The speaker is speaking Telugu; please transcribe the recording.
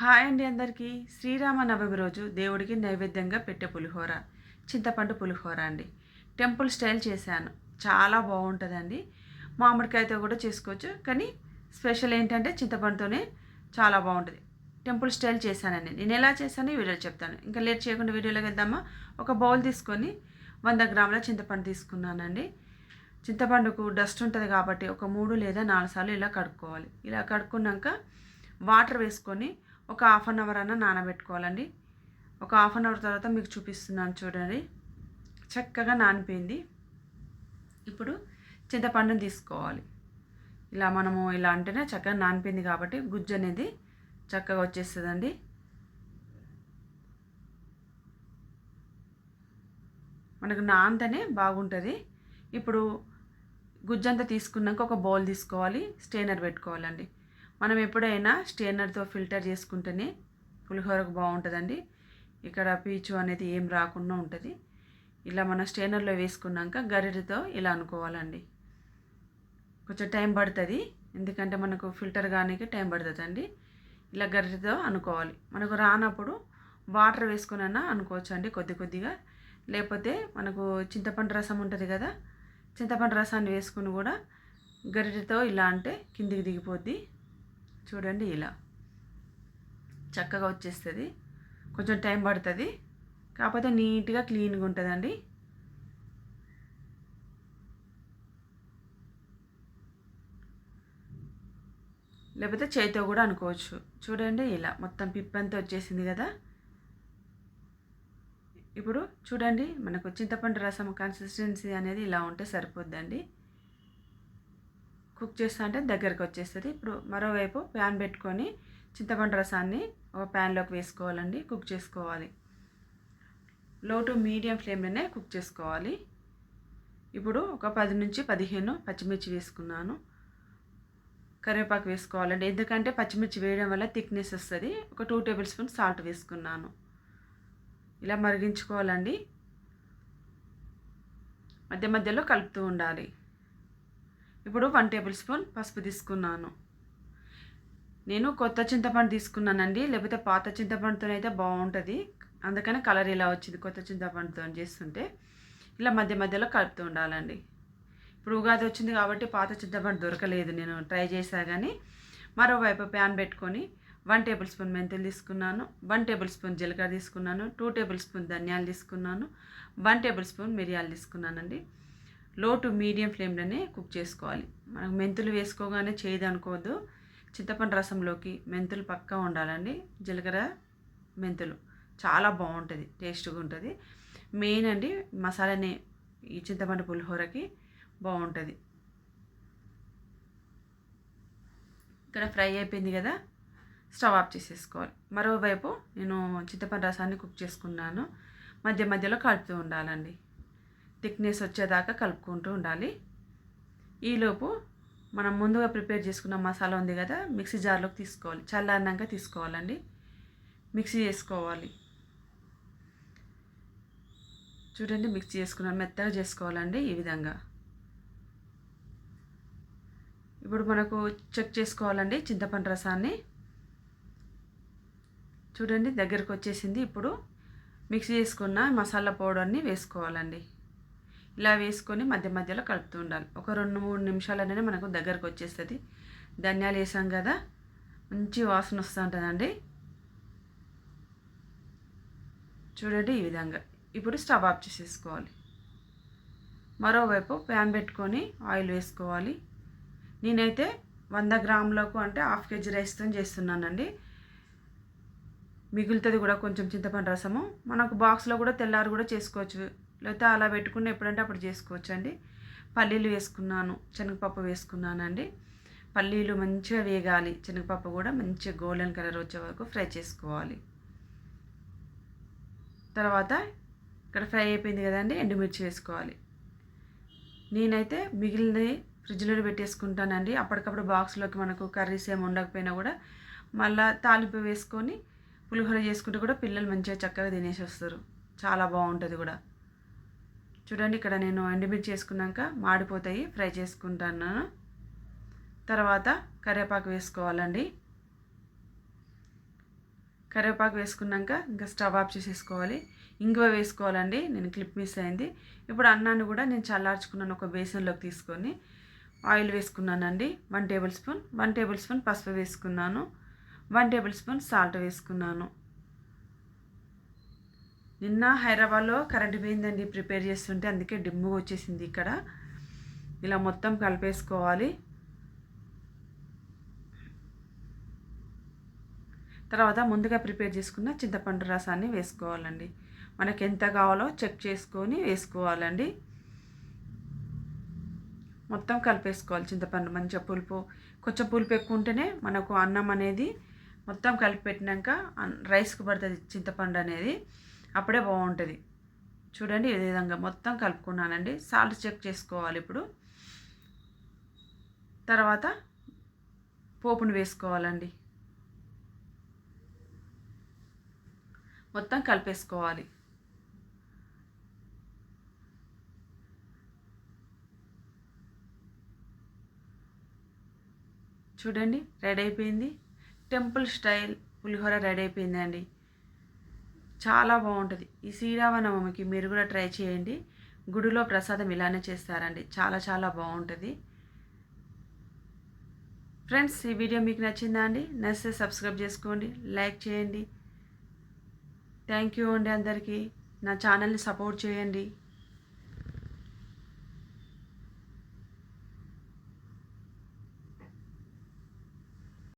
హాయ్ అండి అందరికీ. శ్రీరామ నవమి రోజు దేవుడికి నైవేద్యంగా పెట్టే పులిహోర చింతపండు పులిహోర అండి. టెంపుల్ స్టైల్ చేశాను. చాలా బాగుంటుందండి. మామిడికాయతో కూడా చేసుకోవచ్చు కానీ స్పెషల్ ఏంటంటే చింతపండుతోనే చాలా బాగుంటుంది. టెంపుల్ స్టైల్ చేశానండి. నేను ఎలా చేశానో ఈ వీడియోలో చెప్తాను. ఇంకా లేట్ చేయకుండా వీడియోలోకి వెళ్దామా? ఒక బౌల్ తీసుకొని వంద గ్రాముల చింతపండు తీసుకున్నానండి. చింతపండుకు డస్ట్ ఉంటుంది కాబట్టి ఒక మూడు లేదా నాలుగు సార్లు ఇలా కడుక్కోవాలి. ఇలా కడుక్కున్నాక వాటర్ వేసుకొని ఒక హాఫ్ అన్ అవర్ అన్న నానబెట్టుకోవాలండి. ఒక హాఫ్ అన్ అవర్ తర్వాత మీకు చూపిస్తున్నాను చూడండి. చక్కగా నానిపోయింది. ఇప్పుడు చింతపండుని తీసుకోవాలి. ఇలా మనము ఇలా అంటేనే చక్కగా నానిపోయింది కాబట్టి గుజ్జు అనేది చక్కగా వచ్చేస్తుందండి. మనకు నాంతనే బాగుంటుంది. ఇప్పుడు గుజ్జంతా తీసుకున్నాక ఒక బౌల్ తీసుకోవాలి. స్టెయినర్ పెట్టుకోవాలండి. మనం ఎప్పుడైనా స్టేనర్తో ఫిల్టర్ చేసుకుంటేనే పులిహోరకు బాగుంటుందండి. ఇక్కడ పీచు అనేది ఏం రాకుండా ఉంటుంది. ఇలా మన స్టెయినర్లో వేసుకున్నాక గరిటతో ఇలా అనుకోవాలండి. కొంచెం టైం పడుతుంది. ఎందుకంటే మనకు ఫిల్టర్ కానీ టైం పడుతుందండి. ఇలా గరిటతో అనుకోవాలి. మనకు రానప్పుడు వాటర్ వేసుకునైనా అనుకోవచ్చు అండి కొద్ది కొద్దిగా. లేకపోతే మనకు చింతపండు రసం ఉంటుంది కదా చింతపండు రసాన్ని వేసుకుని కూడా గరిటెతో ఇలా అంటే కిందికి దిగిపోద్ది. చూడండి ఇలా. చక్కగా వచ్చేస్తుంది. కొంచెం టైం పడుతుంది. కాకపోతే నీట్గా క్లీన్గా ఉంటుందండి. లేకపోతే చేతితో కూడా అనుకోవచ్చు. చూడండి ఇలా మొత్తం పిప్పంతా వచ్చేసింది కదా. ఇప్పుడు చూడండి మనకు చింతపండు రసం కన్సిస్టెన్సీ అనేది ఇలా ఉంటే సరిపోద్దండి. కుక్ చేస్తా అంటే దగ్గరకు వచ్చేస్తుంది ఇప్పుడు మరోవైపు ప్యాన్ పెట్టుకొని చింతపండు రసాన్ని ఒక ప్యాన్లోకి వేసుకోవాలండి కుక్ చేసుకోవాలి. లో టు మీడియం ఫ్లేమ్లోనే కుక్ చేసుకోవాలి. ఇప్పుడు ఒక పది నుంచి పదిహేను పచ్చిమిర్చి వేసుకున్నాను. కరివేపాకు వేసుకోవాలండి. ఎందుకంటే పచ్చిమిర్చి వేయడం వల్ల థిక్నెస్ వస్తుంది. ఒక టూ టేబుల్ స్పూన్ సాల్ట్ వేసుకున్నాను. ఇలా మరిగించుకోవాలండి. మధ్య మధ్యలో కలుపుతూ ఉండాలి. ఇప్పుడు వన్ టేబుల్ స్పూన్ పసుపు తీసుకున్నాను. నేను కొత్త చింతపండు తీసుకున్నానండి. లేకపోతే పాత చింతపండుతో అయితే బాగుంటుంది. అందుకని కలర్ ఇలా వచ్చింది కొత్త చింతపండుతో చేస్తుంటే. ఇలా మధ్య మధ్యలో కలుపుతూ ఉండాలండి. ఇప్పుడు ఉగాది వచ్చింది కాబట్టి పాత చింతపండు దొరకలేదు. నేను ట్రై చేసా కానీ మరోవైపు ప్యాన్ పెట్టుకొని వన్ టేబుల్ స్పూన్ మెంతులు తీసుకున్నాను. వన్ టేబుల్ స్పూన్ జీలకర్ర తీసుకున్నాను. టూ టేబుల్ స్పూన్ ధనియాలు తీసుకున్నాను. వన్ టేబుల్ స్పూన్ మిరియాలు తీసుకున్నానండి. లో టు మీడియం ఫ్లేమ్లోనే కుక్ చేసుకోవాలి. మనకు మెంతులు వేసుకోగానే చేయదు అనుకోవద్దు. చింతపండు రసంలోకి మెంతులు పక్కా ఉండాలండి. జీలకర్ర మెంతులు. చాలా బాగుంటుంది టేస్ట్గా ఉంటుంది. మెయిన్ అండి మసాలానే ఈ చింతపండు పులిహోరకి బాగుంటుంది. ఇక్కడ ఫ్రై అయిపోయింది కదా స్టవ్ ఆఫ్ చేసేసుకోవాలి. మరోవైపు నేను చింతపండు రసాన్ని కుక్ చేసుకున్నాను. మధ్య మధ్యలో కలుపుతూ ఉండాలండి. థిక్నెస్ వచ్చేదాకా కలుపుకుంటూ ఉండాలి. ఈలోపు మనం ముందుగా ప్రిపేర్ చేసుకున్న మసాలా ఉంది కదా మిక్సీ జార్లోకి తీసుకోవాలి. చల్లారినాక తీసుకోవాలండి. మిక్సీ చేసుకోవాలి. చూడండి మిక్సీ చేసుకున్నాను మెత్తగా చేసుకోవాలండి ఈ విధంగా. ఇప్పుడు మనకు చెక్ చేసుకోవాలండి చింతపండు రసాన్ని. చూడండి దగ్గరకు వచ్చేసింది. ఇప్పుడు మిక్సీ చేసుకున్న మసాలా పౌడర్ని వేసుకోవాలండి. ఇలా వేసుకొని మధ్య మధ్యలో కలుపుతూ ఉండాలి. ఒక రెండు మూడు నిమిషాలనే మనకు దగ్గరకు వచ్చేస్తుంది. ధనియాలు వేసాం కదా మంచి వాసన వస్తూ ఉంటుందండి. చూడండి ఈ విధంగా. ఇప్పుడు స్టవ్ ఆఫ్ చేసేసుకోవాలి. మరోవైపు ప్యాన్ పెట్టుకొని ఆయిల్ వేసుకోవాలి. నేనైతే వంద గ్రాములకు అంటే హాఫ్ కేజీ రైస్తో చేస్తున్నానండి. మిగులుతుంది కూడా కొంచెం చింతపండు రసము. మనకు బాక్స్లో కూడా తెల్లారు కూడా చేసుకోవచ్చు. లేకపోతే అలా పెట్టుకుని ఎప్పుడంటే అప్పుడు చేసుకోవచ్చు అండి పల్లీలు వేసుకున్నాను శనగపప్పు వేసుకున్నానండి. పల్లీలు మంచిగా వేగాలి శనగపప్పు కూడా మంచిగా గోల్డెన్ కలర్ వచ్చే వరకు ఫ్రై చేసుకోవాలి. తర్వాత ఇక్కడ ఫ్రై అయిపోయింది కదండి ఎండుమిర్చి వేసుకోవాలి. నేనైతే మిగిలినవి ఫ్రిడ్జ్లో పెట్టేసుకుంటానండి. అప్పటికప్పుడు బాక్స్లోకి మనకు కర్రీస్ ఏమి ఉండకపోయినా కూడా మళ్ళీ తాలింపు వేసుకొని పులిహోర చేసుకుంటే కూడా పిల్లలు మంచిగా చక్కగా తినేసి వస్తారు. చాలా బాగుంటుంది కూడా. చూడండి ఇక్కడ నేను ఎండుమిర్చి చేసుకున్నాక మాడిపోతాయి ఫ్రై చేసుకుంటాను. తర్వాత కరివేపాకు వేసుకోవాలండి. కరివేపాకు వేసుకున్నాక ఇంకా స్టవ్ ఆఫ్ చేసేసుకోవాలి. ఇంగువ వేసుకోవాలండి నేను క్లిప్ మిస్ అయింది. ఇప్పుడు అన్నాన్ని కూడా నేను చల్లార్చుకున్నాను ఒక బేసన్లోకి తీసుకొని. ఆయిల్ వేసుకున్నానండి one tablespoon. One tablespoon పసుపు వేసుకున్నాను. వన్ టేబుల్ స్పూన్ సాల్ట్ వేసుకున్నాను. నిన్న హైదరాబాద్లో కరెంట్ పోయిందండి ప్రిపేర్ చేస్తుంటే అందుకే డిమ్ముగా వచ్చేసింది ఇక్కడ. ఇలా మొత్తం కలిపేసుకోవాలి. తర్వాత ముందుగా ప్రిపేర్ చేసుకున్న చింతపండు రసాన్ని వేసుకోవాలండి. మనకి ఎంత కావాలో చెక్ చేసుకొని వేసుకోవాలండి. మొత్తం కలిపేసుకోవాలి చింతపండు మంచిగా పులుపు. కొంచెం పులుపు ఎక్కువ ఉంటేనే మనకు అన్నం అనేది మొత్తం కలిపి పెట్టినాక రైస్కి పడుతుంది చింతపండు అనేది. అప్పుడే బాగుంటుంది. చూడండి ఈ విధంగా మొత్తం కలుపుకున్నానండి. సాల్ట్ చెక్ చేసుకోవాలి ఇప్పుడు. తర్వాత పోపును వేసుకోవాలండి. మొత్తం కలిపేసుకోవాలి. చూడండి రెడీ అయిపోయింది. టెంపుల్ స్టైల్ పులిహోర రెడీ అయిపోయింది అండి చాలా బాగుంటుంది. ఈ శ్రీరామనవమికి మీరు కూడా ట్రై చేయండి. గుడిలో ప్రసాదం ఇలానే చేస్తారండి. చాలా చాలా బాగుంటుంది. ఫ్రెండ్స్ ఈ వీడియో మీకు నచ్చిందా అండి? నచ్చితే సబ్స్క్రైబ్ చేసుకోండి లైక్ చేయండి. థ్యాంక్ యూ అండి అందరికీ. నా ఛానల్ని సపోర్ట్ చేయండి.